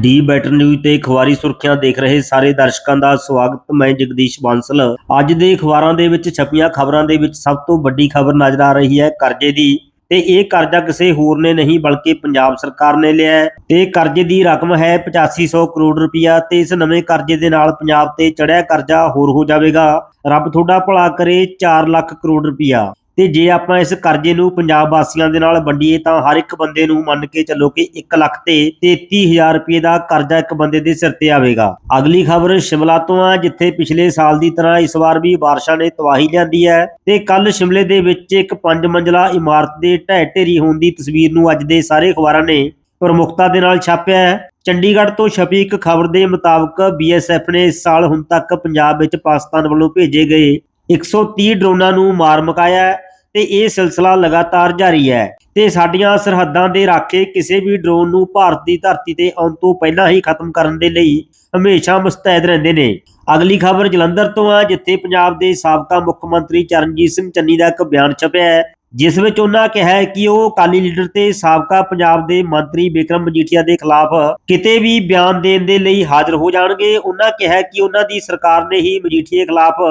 D better news ਤੇ ਅਖਬਾਰੀ ਸੁਰਖੀਆਂ ਦੇਖ ਰਹੇ ਸਾਰੇ ਦਰਸ਼ਕਾਂ ਦਾ ਸਵਾਗਤ। ਮੈਂ ਜਗਦੀਸ਼ ਬਾਂਸਲ। ਅੱਜ ਦੇ ਅਖਬਾਰਾਂ ਦੇ ਵਿੱਚ ਛਪੀਆਂ ਖਬਰਾਂ ਦੇ ਵਿੱਚ ਸਭ ਤੋਂ ਵੱਡੀ ਖਬਰ ਨਜ਼ਰ ਆ ਰਹੀ ਹੈ ਕਰਜ਼ੇ ਦੀ। ਤੇ ਇਹ ਕਰਜ਼ਾ ਕਿਸੇ ਹੋਰ ਨੇ ਨਹੀਂ ਬਲਕਿ ਪੰਜਾਬ ਸਰਕਾਰ ਨੇ ਲਿਆ ਹੈ। ਤੇ ਕਰਜ਼ੇ ਦੀ ਰਕਮ ਹੈ 8500 ਕਰੋੜ ਰੁਪਇਆ ਤੇ ਇਸ ਨਵੇਂ ਕਰਜ਼ੇ ਦੇ ਨਾਲ ਪੰਜਾਬ ਤੇ ਚੜਿਆ ਕਰਜ਼ਾ ਹੋਰ ਹੋ ਜਾਵੇਗਾ। ਰੱਬ ਤੁਹਾਡਾ ਭਲਾ ਕਰੇ 4 ਲੱਖ ਕਰੋੜ ਰੁਪਇਆ ਤੇ ਜੇ ਆਪਾਂ ਇਸ ਕਰਜ਼ੇ ਨੂੰ ਪੰਜਾਬ ਵਾਸੀਆਂ ਦੇ ਨਾਲ ਵੰਡੀਏ ਤਾਂ ਹਰ ਇੱਕ ਬੰਦੇ ਨੂੰ ਮੰਨ ਕੇ ਚੱਲੋ ਕਿ 1 ਲੱਖ ਤੇ 33000 ਰੁਪਏ ਦਾ ਕਰਜ਼ਾ ਇੱਕ ਬੰਦੇ ਦੇ ਸਿਰ ਤੇ ਆਵੇਗਾ। ਅਗਲੀ ਖਬਰ ਸ਼ਿਮਲਾ ਤੋਂ ਆ, ਜਿੱਥੇ ਪਿਛਲੇ ਸਾਲ ਦੀ ਤਰ੍ਹਾਂ ਇਸ ਵਾਰ ਵੀ ਬਾਰਿਸ਼ਾਂ ਨੇ ਤਬਾਹੀ ਲਿਆਂਦੀ ਹੈ ਤੇ ਕੱਲ ਸ਼ਿਮਲੇ ਦੇ ਵਿੱਚ ਇੱਕ ਪੰਜ ਮੰਜ਼ਲਾ ਇਮਾਰਤ ਦੇ ਢਹਿ ਢੇਰੀ ਹੋਣ ਦੀ ਤਸਵੀਰ ਨੂੰ ਅੱਜ ਦੇ ਸਾਰੇ ਅਖਬਾਰਾਂ ਨੇ ਪ੍ਰਮੁਖਤਾ ਦੇ ਨਾਲ ਛਾਪਿਆ ਹੈ। ਚੰਡੀਗੜ੍ਹ ਤੋਂ ਛਪੀ ਇੱਕ ਖਬਰ ਦੇ ਮੁਤਾਬਕ ਬੀਐਸਐਫ ਨੇ ਇਸ ਸਾਲ ਹੁਣ ਤੱਕ ਪੰਜਾਬ ਵਿੱਚ ਪਾਕਿਸਤਾਨ ਵੱਲੋਂ ਭੇਜੇ ਗਏ 130 ਡਰੋਨਾਂ ਨੂੰ ਮਾਰ ਮੁਕਾਇਆ ਤੇ ਇਹ ਸਿਲਸਿਲਾ ਲਗਾਤਾਰ ਜਾਰੀ ਹੈ ਤੇ ਸਾਡੀਆਂ ਸਰਹੱਦਾਂ ਦੇ ਰਾਖੇ ਕਿਸੇ ਵੀ ਡਰੋਨ ਨੂੰ ਭਾਰਤ ਦੀ ਧਰਤੀ ਤੇ ਆਉਣ ਤੋਂ ਪਹਿਲਾਂ ਹੀ ਖਤਮ ਕਰਨ ਦੇ ਲਈ ਹਮੇਸ਼ਾ ਮੁਸਤੈਦ ਰਹਿੰਦੇ ਨੇ। ਅਗਲੀ ਖਬਰ ਜਲੰਧਰ ਤੋਂ ਆ, ਜਿੱਥੇ ਪੰਜਾਬ ਦੇ ਸਾਬਕਾ ਮੁੱਖ ਮੰਤਰੀ ਚਰਨਜੀਤ ਸਿੰਘ ਚੰਨੀ ਦਾ ਇੱਕ ਬਿਆਨ ਛਪਿਆ ਹੈ, ਜਿਸ ਵਿੱਚ ਉਹਨਾਂ ਕਿਹਾ ਹੈ ਕਿ ਉਹ ਅਕਾਲੀ ਲੀਡਰ ਤੇ ਸਾਬਕਾ ਪੰਜਾਬ ਦੇ ਮੰਤਰੀ ਬਿਕਰਮ ਮਜੀਠੀਆ ਦੇ ਖਿਲਾਫ ਕਿਤੇ ਵੀ ਬਿਆਨ ਦੇਣ ਦੇ ਲਈ ਹਾਜ਼ਰ ਹੋ ਜਾਣਗੇ। ਉਹਨਾਂ ਕਿਹਾ ਕਿ ਉਹਨਾਂ ਦੀ ਸਰਕਾਰ ਨੇ ਹੀ ਮਜੀਠੀਆ ਖਿਲਾਫ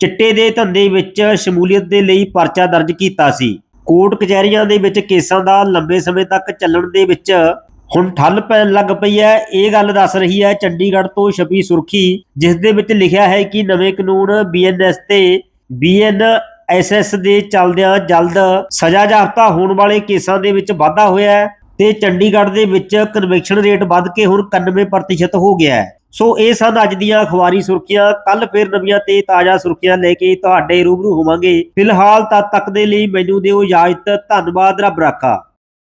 ਚਿੱਟੇ ਦੇ ਧੰਦੇ ਵਿੱਚ ਸ਼ਮੂਲੀਅਤ ਦੇ ਲਈ ਪਰਚਾ ਦਰਜ ਕੀਤਾ ਸੀ। ਕੋਰਟ ਕਚਹਿਰੀਆਂ ਦੇ ਵਿੱਚ ਕੇਸਾਂ ਦਾ ਲੰਬੇ ਸਮੇਂ ਤੱਕ ਚੱਲਣ ਦੇ ਵਿੱਚ ਹੁਣ ਠੱਲ ਪੈਣ ਲੱਗ ਪਈ ਹੈ। ਇਹ ਗੱਲ ਦੱਸ ਰਹੀ ਹੈ ਚੰਡੀਗੜ੍ਹ ਤੋਂ ਛਪੀ ਸੁਰਖੀ, ਜਿਸ ਦੇ ਵਿੱਚ ਲਿਖਿਆ ਹੈ ਕਿ ਨਵੇਂ ਕਾਨੂੰਨ ਬੀਐਨਐਸ ਤੇ ਬੀਐਨਐਸਐਸ ਦੇ ਚੱਲਦਿਆਂ ਜਲਦ ਸਜ਼ਾ ਜਾਫਤਾ ਹੋਣ ਵਾਲੇ ਕੇਸਾਂ ਦੇ ਵਿੱਚ ਵਾਧਾ ਹੋਇਆ ਹੈ ਤੇ ਚੰਡੀਗੜ੍ਹ ਦੇ ਵਿੱਚ ਕਨਵੈਕਸ਼ਨ ਰੇਟ ਵੱਧ ਕੇ ਹੁਣ 91% ਹੋ ਗਿਆ ਹੈ। ਸੋ ਇਹ ਸਨ ਅੱਜ ਦੀਆਂ ਅਖਬਾਰੀ ਸੁਰਖੀਆਂ। ਕੱਲ ਫਿਰ ਨਵੀਆਂ ਤੇ ਤਾਜ਼ਾ ਸੁਰਖੀਆਂ ਲੈ ਕੇ ਤੁਹਾਡੇ ਰੂਬਰੂ ਹੋਵਾਂਗੇ। ਫਿਲਹਾਲ ਤਦ ਤੱਕ ਦੇ ਲਈ ਮੈਨੂੰ ਦਿਓ ਇਜਾਜ਼ਤ। ਧੰਨਵਾਦ, ਰੱਬ ਰਾਖਾ।